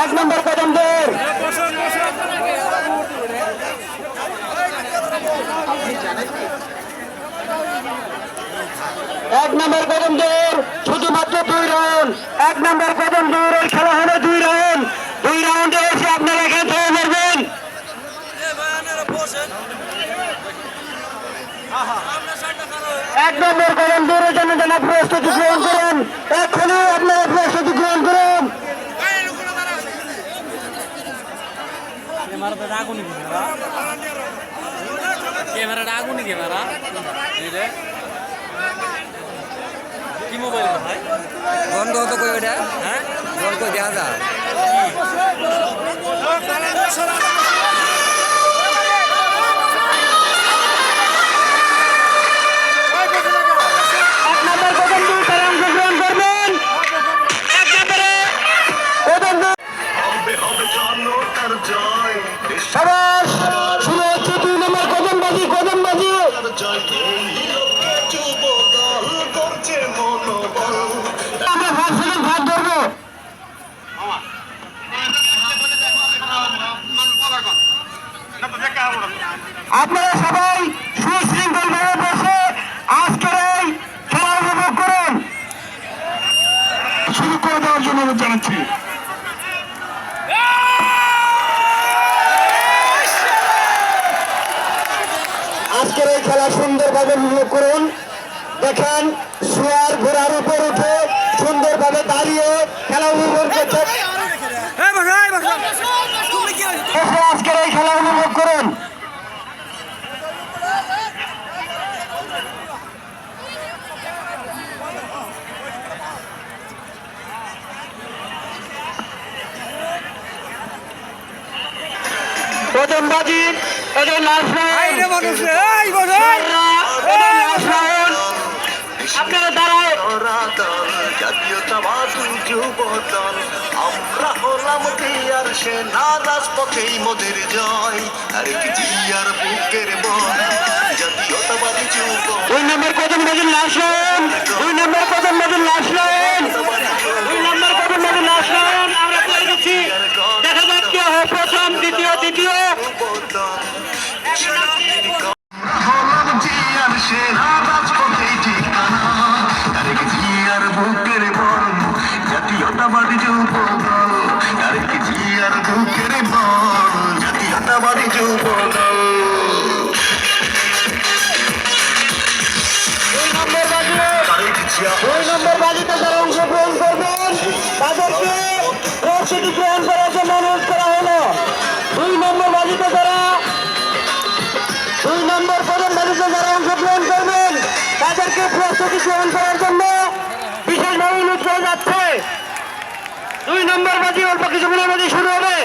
এক নম্বর কদমদের এক শুধুমাত্র দুই রাউন্ড এক নম্বর কদম দুই রাউন্ড খেলা হবে দুই রাউন্ড দুই রাউন্ডে এসে এক নম্বর কদম দৌড়ের জন্য যেন প্রস্তুতি গ্রহণ করুন। এক্ষুনি আপনারা প্রস্তুতি গ্রহণ করুন। ক্যামেরাটা আগুনি ক্যামেরা কি মোবাইল ভাই বন্ধ হতো কই ওটা হ্যাঁ কই দেখা যা আপনারা সবাই সুশৃঙ্খল ভাবে বসে আজকের এই খেলা উপভোগ শুরু করে দেওয়ার জন্য অনুরোধ জানাচ্ছি। আজকের এই খেলা সুন্দরভাবে উপভোগ করুন। দেখেন শুয়ার ঘোড়ার উপর উঠে সুন্দরভাবে দাঁড়িয়ে খেলা উপভোগ করছে এসে আজকের এই খেলা উপভোগ করুন প্রথম বাজি এদের রাউন্ড এদের রাউন্ড আপনারা দাঁড়ায় জাতীয়তাবাদী যুব দল আমরা হলাম টিয়ার সেনা রাজপথেই মোদের জয়। আর কি জিয়ার বুকের বল। জাতীয়তাবাদী যুব দুই নম্বর কদম বাজির লাস্ট দুই নম্বর কদম বাজির দুই নম্বর বাজিতে যারা অংশগ্রহণ করবেন। তাদেরকে প্রস্তুতি গ্রহণ করার জন্য অনুরোধ করা হলো। দুই নম্বর বাজিতে যারা দুই নম্বর কদম বাজিতে যারা অংশগ্রহণ করবেন। তাদেরকে প্রস্তুতি গ্রহণ করার জন্য বিশেষভাবে অনুরোধ করা যাচ্ছে। দুই নম্বর বাজি অল্প কিছুক্ষণের মধ্যে শুরু হবে।